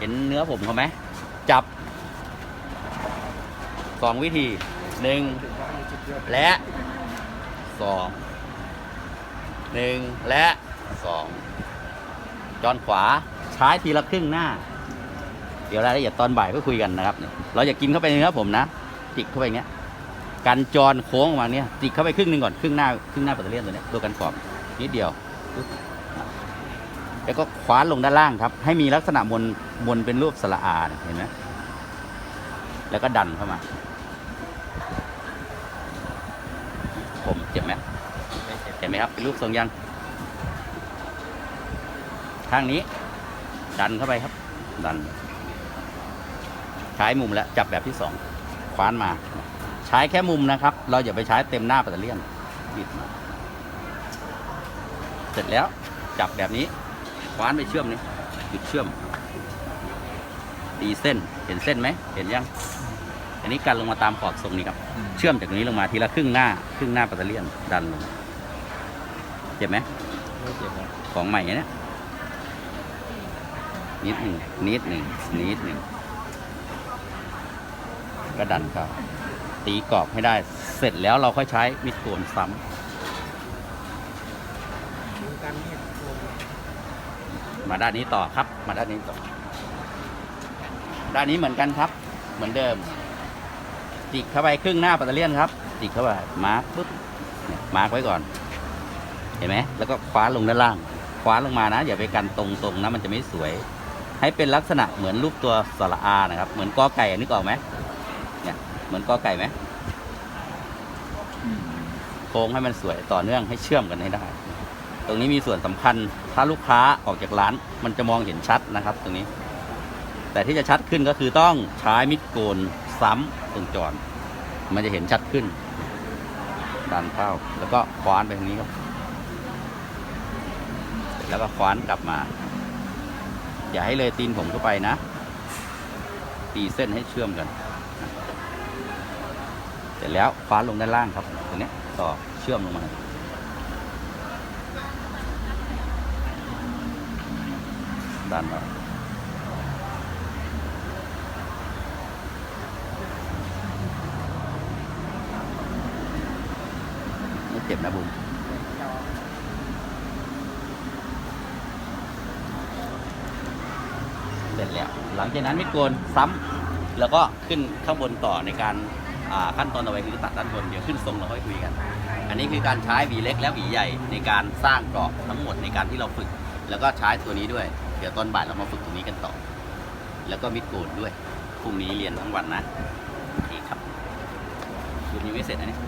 เห็นเนื้อผมเขาไหมจับสองวิธีหนึ่งและสองหนึ่งและสองจอนขวาใช้ทีละครึ่งหน้า เดี๋ยวรายละเอียดตอนบ่ายก็คุยกันนะครับ เราอยากินเข้าไปเนื้อผมนะ จิกเข้าไปอย่างเงี้ยกันจรโค้งออกมาเนี่ยจิกเข้าไปครึ่งหนึ่งก่อนครึ่งหน้าครึ่งหน้าปัตเตอร์เลียนตัวเนี้ยตัวกันขอบนิดเดียวปึ๊บ แล้วก็คว้านลงด้านล่างครับ ให้มีลักษณะมนมนเป็นรูปสระอาเนี่ยเห็นไหมแล้วก็ดันเข้ามา ผมเจ็บไหมเห็นไหมครับเป็นรูปทรงยังข้างนี้ ดันเข้าไปครับ ดันใช้มุมแล้วจับแบบที่สองคว้านมา ใช้แค่มุมนะครับ เราอย่าไปใช้เต็มหน้าปัตเตอร์เลียนบิดมา เสร็จแล้วจับแบบนี้ ว้านไปเชื่อมนี่หยุดเชื่อม ตีเส้นเห็นเส้นไหมเห็นยัง อันนี้กันลงมาตามขอบทรงนี้ครับ เชื่อมจากตรงนี้ลงมาทีละครึ่งหน้า ครึ่งหน้าปัตเตอร์เลียนดันลงเจ็บไหมไม่เจ็บครับของใหม่เนี่ยนิดหนึ่งนิดหนึ่งนิดหนึ่งก็ดันเข้าตีกรอบให้ได้ เสร็จแล้วเราค่อยใช้มิดโกนซ้ำ ดูกันเนี่ยลง มาด้านนี้ต่อครับ มาด้านนี้ต่อ ด้านนี้เหมือนกันครับ เหมือนเดิม จิกเข้าไปครึ่งหน้าปัตเตอร์เลียนครับ จิกเข้าไปมาร์คปุ๊บเนี่ยมาร์คไว้ก่อน เห็นไหมแล้วก็คว้าลงด้านล่าง คว้าลงมานะ อย่าไปกันตรงๆนะมันจะไม่สวย ให้เป็นลักษณะเหมือนรูปตัวสระอานะครับ เหมือนกอไก่อะนึกออกไหมเนี่ย เหมือนกอไก่ไหมโค้งให้มันสวยต่อเนื่องให้เชื่อมกันให้ได้ ตรงนี้มีส่วนสำคัญถ้าลูกค้าออกจากร้าน มันจะมองเห็นชัดนะครับ ตรงนี้ แต่ที่จะชัดขึ้นก็คือต้องใช้มิดโกนซ้ำตรงจรมันจะเห็นชัดขึ้นดันเข้าแล้วก็คว้านไปทางนี้ครับ แล้วก็คว้านกลับมา อย่าให้เลยตีนผมเข้าไปนะ ตีเส้นให้เชื่อมกัน เสร็จแล้วคว้านลงด้านล่างครับตรงนี้ต่อเชื่อมลงมา ดันออกไม่เจ็บนะบุ๋มเสร็จแล้ว หลังจากนั้นมิดโกนซ้ำแล้วก็ขึ้นข้างบนต่อในการขั้นตอนต่อไปคือตัดด้านบนเดี๋ยวขึ้นทรงเราค่อยคุยกัน อันนี้คือการใช้หวีเล็กและหวีใหญ่ในการสร้างกรอบทั้งหมดในการที่เราฝึก แล้วก็ใช้ตัวนี้ด้วย เดี๋ยวตอนบ่ายเรามาฝึกตรงนี้กันต่อ แล้วก็มิดโกนด้วยพรุ่งนี้เรียนทั้งวันนะโอเคครับรูปนี้ไม่เสร็จนะเนี่ย